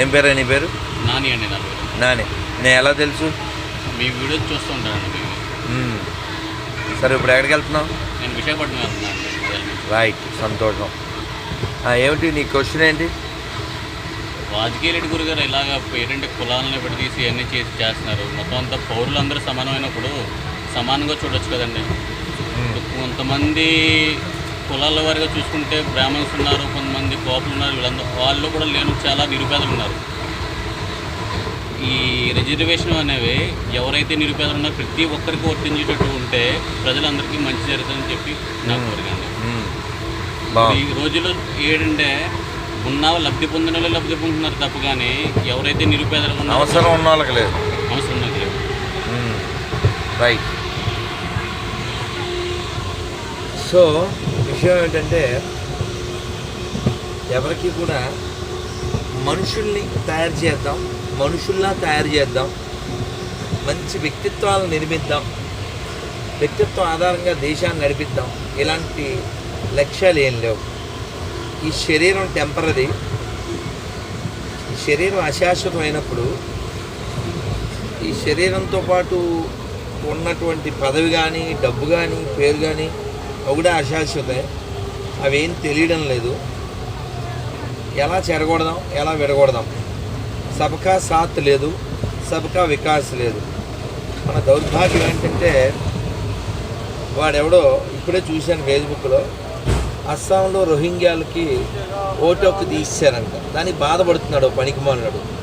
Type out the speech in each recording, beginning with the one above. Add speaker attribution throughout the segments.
Speaker 1: ఏం పేరు నీ పేరు?
Speaker 2: నాని అండి నా పేరు.
Speaker 1: నాని. నేను ఎలా తెలుసు?
Speaker 2: మీ వీడియో చూస్తుంటానండి
Speaker 1: మ్మ్. సరే ఇప్పుడు ఎక్కడికి వెళ్తున్నావు?
Speaker 2: నేను విశాఖపట్నం వెళ్తున్నాను.
Speaker 1: రైట్ సంతోషం. ఏమిటి నీ క్వశ్చన్ ఏంటి?
Speaker 2: రాజకీయ రెడ్డి గురు గారు ఇలాగ ఏంటంటే కులాలను విడదీసి ఇవన్నీ చేసి చేస్తున్నారు. మొత్తం అంతా పౌరులందరూ సమానమైనప్పుడు సమానంగా చూడొచ్చు కదండి. కొంతమంది కులాల వారిగా చూసుకుంటే బ్రాహ్మణ్స్ ఉన్నారు కొంతమంది కోపలు ఉన్నారు వీళ్ళందరూ వాళ్ళు కూడా లేని చాలా నిరుపేదలు ఉన్నారు. ఈ రిజర్వేషన్ అనేవి ఎవరైతే నిరుపేదలు ఉన్నారో ప్రతి ఒక్కరికి వర్తించేటట్టు ఉంటే ప్రజలందరికీ మంచి జరుగుతుందని చెప్పి నా కోరిక అండి.
Speaker 1: మ్మ్.
Speaker 2: ఈ రోజుల్లో ఏంటంటే ఉన్న లబ్ధి పొందిన వాళ్ళు లబ్ధి పొందుతున్నారు తప్ప కానీ ఎవరైతే నిరుపేదలు ఉన్నారో
Speaker 1: అవసరం ఉన్న వాళ్ళకి లేదు.
Speaker 2: అవసరం నాకు లేదు.
Speaker 1: రైట్. సో విషయం ఏంటంటే ఎవరికి కూడా మనుషుల్ని తయారు చేద్దాం మనుషుల్లా తయారు చేద్దాం మంచి వ్యక్తిత్వాలను నిర్మిద్దాం వ్యక్తిత్వం ఆధారంగా దేశాన్ని నడిపిద్దాం ఇలాంటి లక్ష్యాలు ఏం లేవు. ఈ శరీరం టెంపరరీ ఈ శరీరం అశాశ్వతమైనప్పుడు ఈ శరీరంతో పాటు ఉన్నటువంటి పదవి కానీ డబ్బు కానీ పేరు కానీ కూడా అశాశ్వతే అవేం తెలియడం లేదు. ఎలా చెరగొడదాం ఎలా విడగొడదాం సబకా సాత్ లేదు సబకా వికాస్ లేదు. మన దౌర్భాగ్యం ఏంటంటే వాడెవడో ఇప్పుడే చూశాను ఫేస్బుక్లో. అస్సాంలో రోహింగ్యాలకి ఓటోకి తీశారంట దానికి బాధపడుతున్నాడు పనికి మాలినాడు?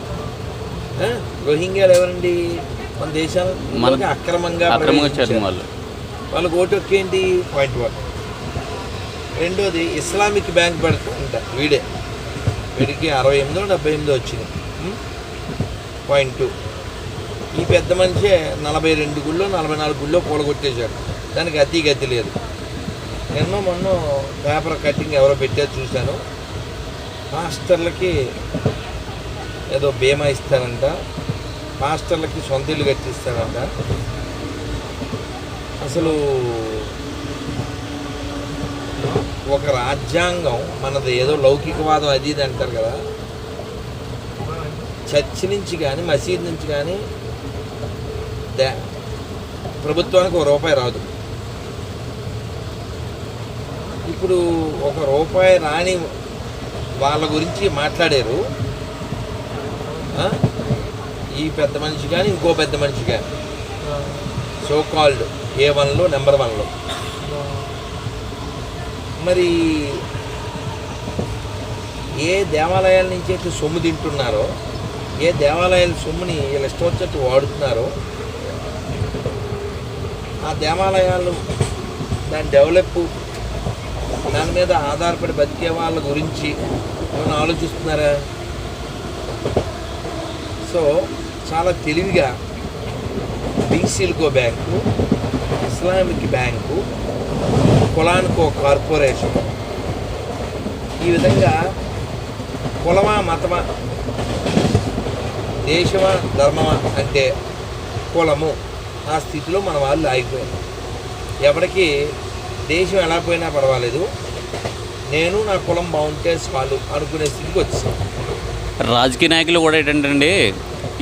Speaker 1: రోహింగ్యాలు ఎవరండి? మన దేశానికి
Speaker 2: మన-
Speaker 1: అక్రమంగా.
Speaker 2: వాళ్ళు.
Speaker 1: వాళ్ళకి ఓటు హక్కు ఏంటి? పాయింట్ వన్ రెండోది ఇస్లామిక్ బ్యాంక్ పెడుతుంట వీడే. వీడికి అరవై ఎనిమిదో డెబ్బై ఎనిమిదో వచ్చింది పాయింట్ టూ ఈ పెద్ద మనిషే నలభై రెండు గుళ్ళో నలభై నాలుగు గుళ్ళో పూలగొట్టేశాడు దానికి అతి గతి లేదు. నిన్న మొన్న పేపర్ కటింగ్ ఎవరో పెట్టారు చూశాను. మాస్టర్లకి ఏదో బీమా ఇస్తారంట. మాస్టర్లకి సొంత ఇల్లు కట్టిస్తారంట. అసలు ఒక రాజ్యాంగం మనది ఏదో లౌకికవాదం అది ఇది అంటారు కదా. చర్చి నుంచి కానీ మసీద్ నుంచి కానీ దే- ప్రభుత్వానికి ఒక రూపాయి రాదు. ఇప్పుడు ఒక రూపాయి రాని వాళ్ళ గురించి మాట్లాడారు? ఈ పెద్ద మనిషి కానీ ఇంకో పెద్ద మనిషి కానీ. సో కాల్డ్ ఏ వన్లో నెంబర్ వన్లో మరి ఏ దేవాలయాల నుంచి అయితే సొమ్ము తింటున్నారో ఏ దేవాలయాల సొమ్ముని వీళ్ళ ఇష్టం వచ్చినట్టు వాడుతున్నారో ఆ దేవాలయాలు దాని డెవలప్ దాని మీద ఆధారపడి బతికే వాళ్ళ గురించి ఏమైనా ఆలోచిస్తున్నారా? సో చాలా తెలివిగా బీసీలకో బ్యాంకు ఇస్లామిక్ బ్యాంకు కులానికో కార్పొరేషన్. ఈ విధంగా కులమా మతమా దేశమా ధర్మమా అంటే కులము ఆ స్థితిలో మన వాళ్ళు ఆగిపోయారు. ఎవరికి దేశం ఎలా పోయినా పర్వాలేదు. నేను నా కులం బాగుంటే చాలు అనుకునే స్థితికి వచ్చాను
Speaker 2: రాజకీయ నాయకులు కూడా ఏంటంటే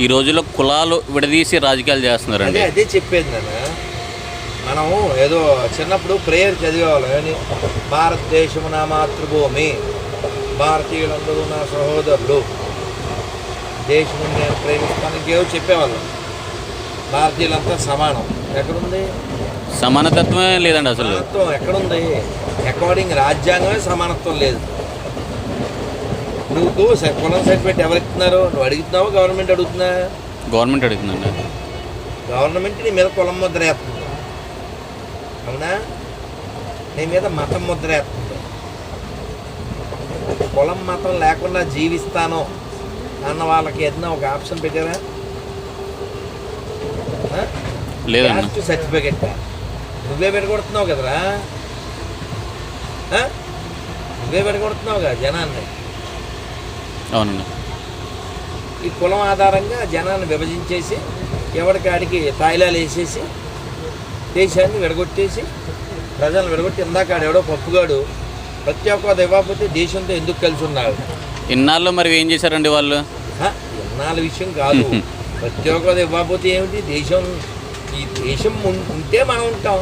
Speaker 2: ఈ రోజుల్లో కులాలు విడదీసి రాజకీయాలు చేస్తున్నారండి.
Speaker 1: అదే అదే చెప్పేది నాన్న. మనం ఏదో చిన్నప్పుడు ప్రేయర్ చదివేవాళ్ళం. ఏమని భారతదేశము నా మాతృభూమి. భారతీయులందరూ నా సహోదరులు. దేశము నేను ప్రేమిస్తాను ఇంకేవో చెప్పేవాళ్ళం. భారతీయులంతా సమానం. ఎక్కడుంది?
Speaker 2: సమానతత్వమే లేదండి అసలు.
Speaker 1: సమానత్వం ఎక్కడుంది? అకార్డింగ్ రాజ్యాంగమే సమానత్వం లేదు. నువ్వు కులం సర్టిఫికేట్ ఎవరు ఇస్తున్నారు నువ్వు అడుగుతున్నావా? గవర్నమెంట్ అడుగుతున్నా
Speaker 2: గవర్నమెంట్ అడుగుతుందండి.
Speaker 1: గవర్నమెంట్ నీ మీద కులం ముద్ర వేస్తుంది. అవునా నీ మీద మతం ముద్ర వేస్తుంది. కులం మతం లేకుండా జీవిస్తాను అన్న వాళ్ళకి ఏదైనా ఒక ఆప్షన్ పెట్టారా? క్యాస్ట్ సర్టిఫికెట్ నువ్వే పెడగొడుతున్నావు కదరా? నువ్వే పెడగొడుతున్నావు కదా జనాన్ని.
Speaker 2: అవునండి
Speaker 1: ఈ కులం ఆధారంగా జనాన్ని విభజించేసి ఎవరికాడికి తాయిలాలు వేసేసి దేశాన్ని విడగొట్టేసి ప్రజలను విడగొట్టి ఇందాక ఆడెవడో పప్పుగాడు ప్రతి ఒక్క ఇవ్వకపోతే దేశంతో ఎందుకు కలిసి ఉన్నాడు
Speaker 2: ఇన్నాళ్ళు మరి ఏం చేశారండి వాళ్ళు?
Speaker 1: ఇన్నాళ్ళ విషయం కాదు. ప్రతి ఒక్కరు ఇవ్వకపోతే ఏమిటి? దేశం ఈ దేశం ఉంటే మనం ఉంటాం?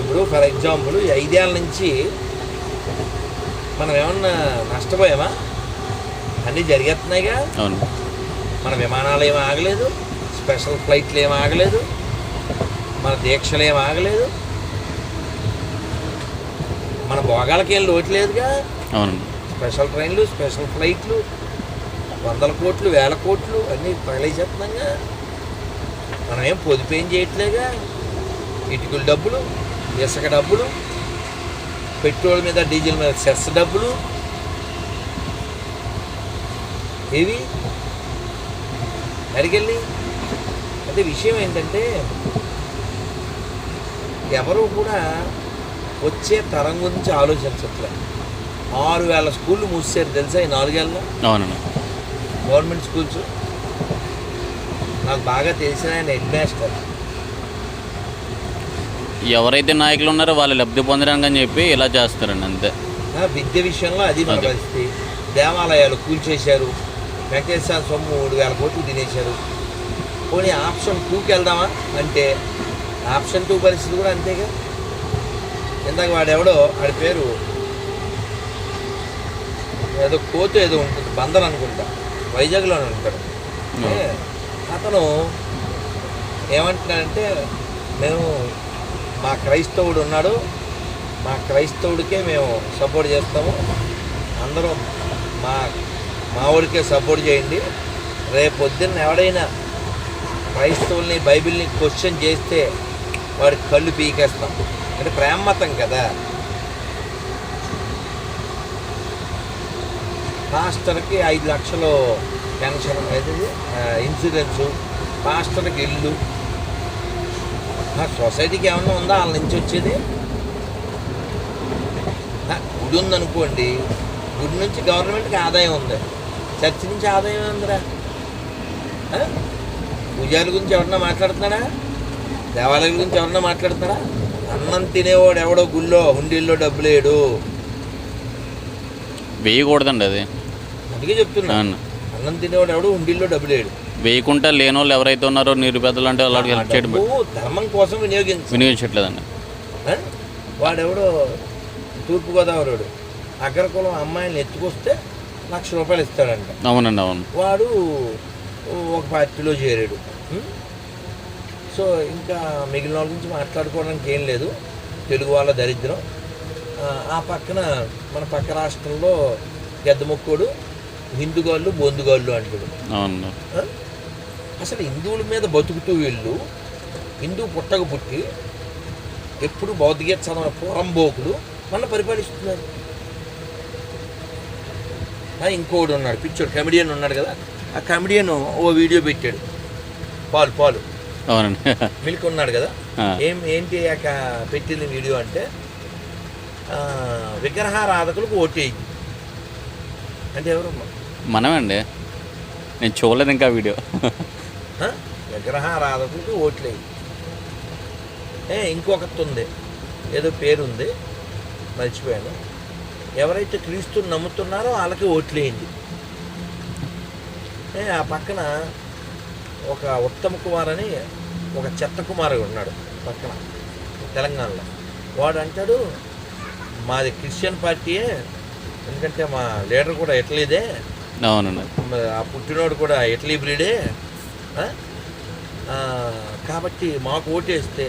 Speaker 1: ఇప్పుడు ఫర్ ఎగ్జాంపుల్ ఈ ఐదేళ్ళ నుంచి మనం ఏమన్నా నష్టపోయామా? అన్నీ జరిగేస్తున్నాయిగా. మన విమానాలు ఏమి ఆగలేదు. స్పెషల్ ఫ్లైట్లు ఏమి ఆగలేదు. మన దీక్షలు ఏమి ఆగలేదు. మన భోగాలకి ఏం లోటు లేదుగా. స్పెషల్ ట్రైన్లు స్పెషల్ ఫ్లైట్లు వందల కోట్లు వేల కోట్లు అన్నీ తగిలేసేస్తున్నాగా మనం ఏం పొదుపు ఏం చేయట్లేగా. ఇటుకల డబ్బులు ఇసుక డబ్బులు పెట్రోల్ మీద డీజిల్ మీద సెస్ డబ్బులు. ఏవి? అడిగెళ్ళి అయితే విషయం ఏంటంటే ఎవరు కూడా వచ్చే తరం గురించి ఆలోచించట్లేదు ఆరు వేల స్కూళ్ళు మూసారు తెలుసా ఈ నాలుగేళ్ళలో?
Speaker 2: అవునండి
Speaker 1: గవర్నమెంట్ స్కూల్స్. నాకు బాగా తెలిసిన ఆయన హెడ్ మాస్టర్.
Speaker 2: ఎవరైతే నాయకులు ఉన్నారో వాళ్ళు లబ్ధి పొందడానికి అని చెప్పి ఇలా చేస్తారండి అంతే.
Speaker 1: విద్య విషయంలో అది మన
Speaker 2: అదే.
Speaker 1: పరిస్థితి. దేవాలయాలు కూల్చేశారు. వెంకటేశ్వర సొమ్ము మూడు వేల కోట్లు తినేశారు. పోనీ ఆప్షన్ టూకి వెళ్దామా? అంటే ఆప్షన్ టూ పరిస్థితి కూడా అంతేగా ఇందాక వాడెవడో వాడి పేరు ఏదో కోత ఏదో ఉంటుంది బందర్ అనుకుంటా. వైజాగ్లోనే ఉంటాడు. అతను ఏమంటున్నాడంటే మేము మా క్రైస్తవుడు ఉన్నాడు మా క్రైస్తవుడికే మేము సపోర్ట్ చేస్తాము. అందరూ మా మా ఊరికే సపోర్ట్ చేయండి. రేపు పొద్దున్న ఎవడైనా క్రైస్తవుల్ని బైబిల్ని క్వశ్చన్ చేస్తే వాడి కళ్ళు పీకేస్తాం. అంటే ప్రేమ మతం కదా. పాస్టర్కి ఐదు లక్షలు పెన్షన్ అనేది ఇన్సూరెన్సు పాస్టర్కి ఇల్లు. సొసైటీకి ఏమన్నా ఉందా? వాళ్ళ నుంచి వచ్చేది? గుడి ఉందనుకోండి గుడి నుంచి గవర్నమెంట్కి ఆదాయం ఉంది. చర్చి నుంచి ఆదాయం ఉందిరా పూజారి గురించి ఎవరన్నా మాట్లాడుతున్నాడా దేవాలయం గురించి ఎవరన్నా మాట్లాడుతున్నాడా అన్నం తినేవాడు ఎవడో గుళ్ళో హుండీల్లో డబ్బులు వేయడు.
Speaker 2: వేయకూడదండి అది.
Speaker 1: అందుకే చెప్తున్నా.
Speaker 2: అవును.
Speaker 1: అన్నం తినేవాడు ఎవడు హుండీల్లో డబ్బులు వేయడు.
Speaker 2: వేయకుండా లేని వాళ్ళు ఎవరైతే ఉన్నారో నిరుపేదలు అంటే వాళ్ళకి హెల్ప్ చేయడం
Speaker 1: డబ్బు ధర్మం కోసం వినియోగించు
Speaker 2: వినియోగించట్లేదండి?
Speaker 1: వాడెవడో తూర్పుగోదావరి అగ్రకులం అమ్మాయిని ఎత్తుకొస్తే లక్ష రూపాయలు ఇస్తాడంట.
Speaker 2: అవునండి అవును.
Speaker 1: వాడు ఒక పార్టీలో చేరాడు? సో ఇంకా మిగిలిన వాళ్ళ గురించి మాట్లాడుకోవడానికి ఏం లేదు. తెలుగు వాళ్ళ దరిద్రం. ఆ, పక్కన మన పక్క రాష్ట్రంలో గద్దముక్కోడు హిందుగాళ్ళు బొందుగాళ్ళు అంటాడు? అసలు హిందువుల మీద బతుకుతూ వీళ్ళు హిందూ పుట్టక పుట్టి ఎప్పుడు భౌతిక చదవ పోరంబోకులు మన పరిపాలిస్తున్నారు. ఇంకోడు ఉన్నాడు పిచ్చోడు కమెడియన్ ఉన్నాడు కదా. ఆ కమెడియన్ ఓ వీడియో పెట్టాడు. పాలు పాలు.
Speaker 2: అవునండి.
Speaker 1: మిల్క్ ఉన్నాడు కదా. ఏం ఏంటి పెట్టింది వీడియో అంటే విగ్రహారాధకులకు ఓటేయి అంటే ఎవరు?
Speaker 2: మనమే అండి నేను చూడలేదు ఇంకా వీడియో?
Speaker 1: విగ్రహారాధకులకు ఓట్లేయి ఏ ఇంకొకటి ఉంది. ఏదో పేరు ఉంది. మర్చిపోయాను. ఎవరైతే క్రీస్తుని నమ్ముతున్నారో వాళ్ళకి ఓట్లేయండి ఏ ఆ పక్కన ఒక ఉత్తమ్ కుమార్ అని ఒక చెత్త కుమారుడు ఉన్నాడు పక్కన తెలంగాణలో. వాడు అంటాడు మాది క్రిస్టియన్ పార్టీయే ఎందుకంటే మా లీడర్ కూడా ఇటలీదే ఆ పుట్టినోడు కూడా ఇటలీ బ్రీడే కాబట్టి మాకు ఓటేస్తే